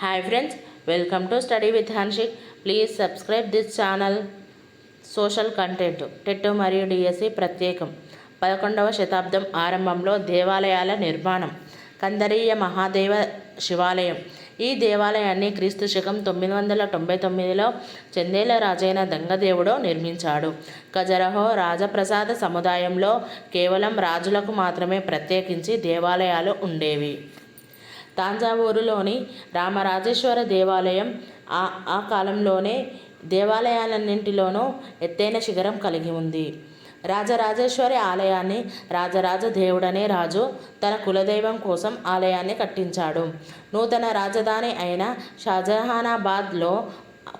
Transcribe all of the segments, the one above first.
Hi friends welcome to study with Hanshik please subscribe this channel social content TET మరియు DSC ప్రత్యేకం పదకొండవ శతాబ్దం ఆరంభంలో దేవాలయాల నిర్మాణం. కందరీయ మహాదేవ శివాలయం. ఈ దేవాలయాన్ని క్రీస్తు శకం తొమ్మిది వందల తొంభై తొమ్మిదిలో చందేల రాజైన దంగదేవుడు నిర్మించాడు. కజరహో రాజప్రసాద సముదాయంలో కేవలం రాజులకు మాత్రమే ప్రత్యేకించి దేవాలయాలు ఉండేవి. తాంజావూరులోని రామరాజేశ్వర దేవాలయం ఆ ఆ కాలంలోనే దేవాలయాలన్నింటిలోనూ ఎత్తైన శిఖరం కలిగి ఉంది. రాజరాజేశ్వరి ఆలయాన్ని రాజరాజ దేవుడనే రాజు తన కులదైవం కోసం ఆలయాన్ని కట్టించాడు. నూతన రాజధాని అయిన షాజహానాబాద్లో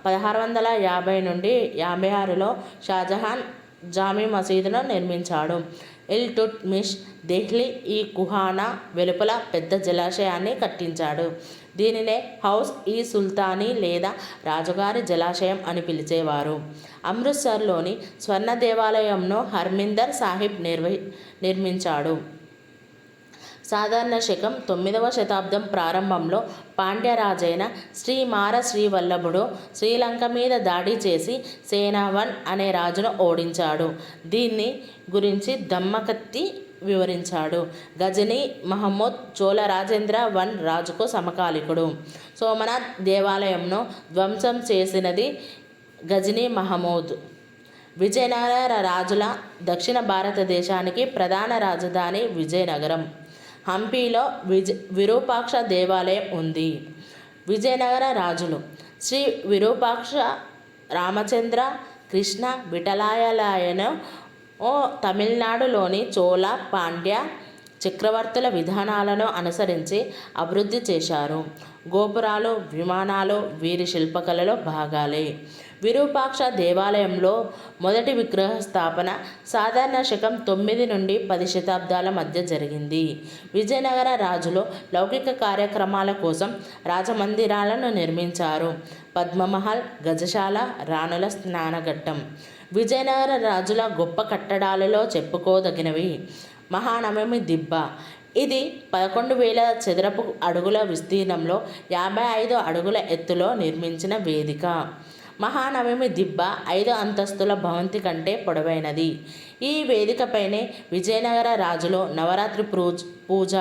పదహారు వందల యాభై నుండి యాభై ఆరులో షాజహాన్ జామీ మసీదును నిర్మించాడు. ఇల్ టుట్ మిష్ దెహ్లీ ఈ కుహానా వెలుపల పెద్ద జలాశయాన్ని కట్టించాడు. దీనినే హౌస్ ఈ సుల్తానీ లేదా రాజుగారి జలాశయం అని పిలిచేవారు. అమృత్సర్లోని స్వర్ణ దేవాలయంను హర్మిందర్ సాహిబ్ నిర్వహి నిర్మించాడు. సాధారణ శకం తొమ్మిదవ శతాబ్దం ప్రారంభంలో పాండ్యరాజైన శ్రీ మార శ్రీవల్లభుడు శ్రీలంక మీద దాడి చేసి సేనావన్ అనే రాజును ఓడించాడు. దీన్ని గురించి దమ్మకత్తి వివరించాడు. గజనీ మహమ్మద్ చోళ రాజేంద్ర వన్ రాజుకు సమకాలికుడు. సోమనాథ్ దేవాలయంను ధ్వంసం చేసినది గజనీ మహమూద్ విజయనగర రాజుల దక్షిణ భారతదేశానికి ప్రధాన రాజధాని విజయనగరం. హంపీలో విజ విరూపాక్ష దేవాలయం ఉంది. విజయనగర రాజులు శ్రీ విరూపాక్ష రామచంద్ర కృష్ణ విఠలాయలాయను ఓ తమిళనాడులోని చోళ పాండ్య చక్రవర్తుల విధానాలను అనుసరించి అభివృద్ధి చేశారు. గోపురాలు విమానాలు వీరి శిల్పకళలో భాగాలే. విరూపాక్ష దేవాలయంలో మొదటి విగ్రహ స్థాపన సాధారణ శకం తొమ్మిది నుండి పది శతాబ్దాల మధ్య జరిగింది. విజయనగర రాజులు లౌకిక కార్యక్రమాల కోసం రాజమందిరాలను నిర్మించారు. పద్మమహల్ గజశాల రాణుల స్నానఘట్టం. విజయనగర రాజుల గొప్ప కట్టడాలలో చెప్పుకోదగినవి. మహానవమి దిబ్బ. ఇది పదకొండు వేల చదరపు అడుగుల విస్తీర్ణంలో యాభై ఐదు అడుగుల ఎత్తులో నిర్మించిన వేదిక. మహానవమి దిబ్బ ఐదు అంతస్తుల భవంతి కంటే పొడవైనది. ఈ వేదికపైనే విజయనగర రాజులు నవరాత్రి పూజ పూజ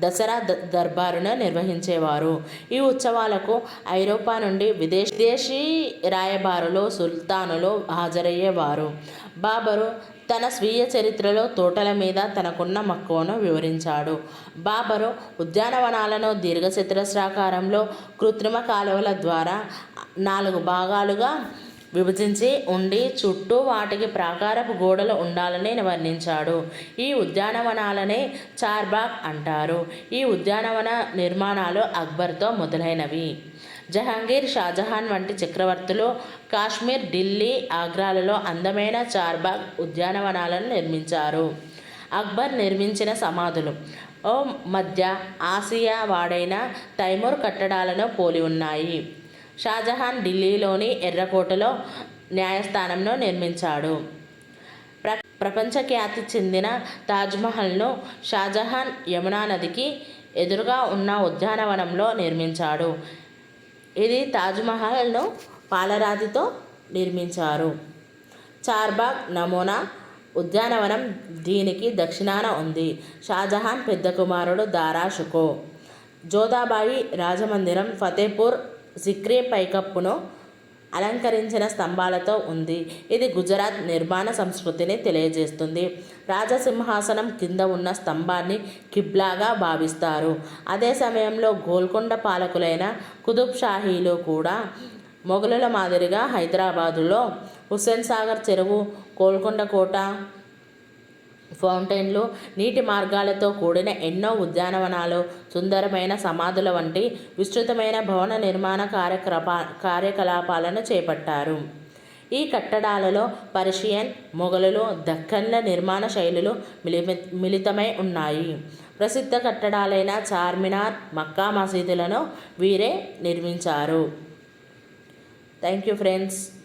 దసరా ద దర్బారును నిర్వహించేవారు. ఈ ఉత్సవాలకు ఐరోపా నుండి విదేశ విదేశీ రాయబారులు సుల్తానులు హాజరయ్యేవారు. బాబరు తన స్వీయ చరిత్రలో తోటల మీద తనకున్న మక్కువను వివరించాడు. బాబరు ఉద్యానవనాలను దీర్ఘచతురస్రాకారంలో కృత్రిమ కాలువల ద్వారా నాలుగు భాగాలుగా విభజించి ఉండి చుట్టూ వాటికి ప్రాకారపు గోడలు ఉండాలని వర్ణించాడు. ఈ ఉద్యానవనాలనే చార్బాగ్ అంటారు. ఈ ఉద్యానవన నిర్మాణాలు అక్బర్తో మొదలైనవి. జహాంగీర్ షాజహాన్ వంటి చక్రవర్తులు కాశ్మీర్ ఢిల్లీ ఆగ్రాలలో అందమైన చార్బాగ్ ఉద్యానవనాలను నిర్మించారు. అక్బర్ నిర్మించిన సమాధులు ఓ మధ్య ఆసియా వాడైన తైమూర్ కట్టడాలను పోలి ఉన్నాయి. షాజహాన్ ఢిల్లీలోని ఎర్రకోటలో న్యాయస్థానంలో నిర్మించాడు. ప్ర ప్రపంచ ఖ్యాతి చెందిన తాజ్మహల్ను షాజహాన్ యమునా నదికి ఎదురుగా ఉన్న ఉద్యానవనంలో నిర్మించాడు. ఇది తాజ్మహల్ను పాలరాతితో నిర్మించారు. చార్బాగ్ నమూనా ఉద్యానవనం దీనికి దక్షిణాన ఉంది. షాజహాన్ పెద్ద కుమారుడు దారా షుకో. రాజమందిరం ఫతేపూర్ సిక్రీ పైకప్పును అలంకరించిన స్తంభాలతో ఉంది. ఇది గుజరాత్ నిర్మాణ సంస్కృతిని తెలియజేస్తుంది. రాజసింహాసనం కింద ఉన్న స్తంభాన్ని కిబ్లాగా భావిస్తారు. అదే సమయంలో గోల్కొండ పాలకులైన కుతుబ్ షాహీలు కూడా మొఘలుల మాదిరిగా హైదరాబాదులో హుస్సేన్ సాగర్ చెరువు గోల్కొండ కోట ఫౌంటైన్లు నీటి మార్గాలతో కూడిన ఎన్నో ఉద్యానవనాలు సుందరమైన సమాధుల వంటి విస్తృతమైన భవన నిర్మాణ కార్యక్రపా కార్యకలాపాలను చేపట్టారు. ఈ కట్టడాలలో పర్షియన్ మొఘలులు దక్కన్ల నిర్మాణ శైలులు మిలి మిళితమై ఉన్నాయి. ప్రసిద్ధ కట్టడాలైన చార్మినార్ మక్కా మసీదులను వీరే నిర్మించారు. Thank you friends.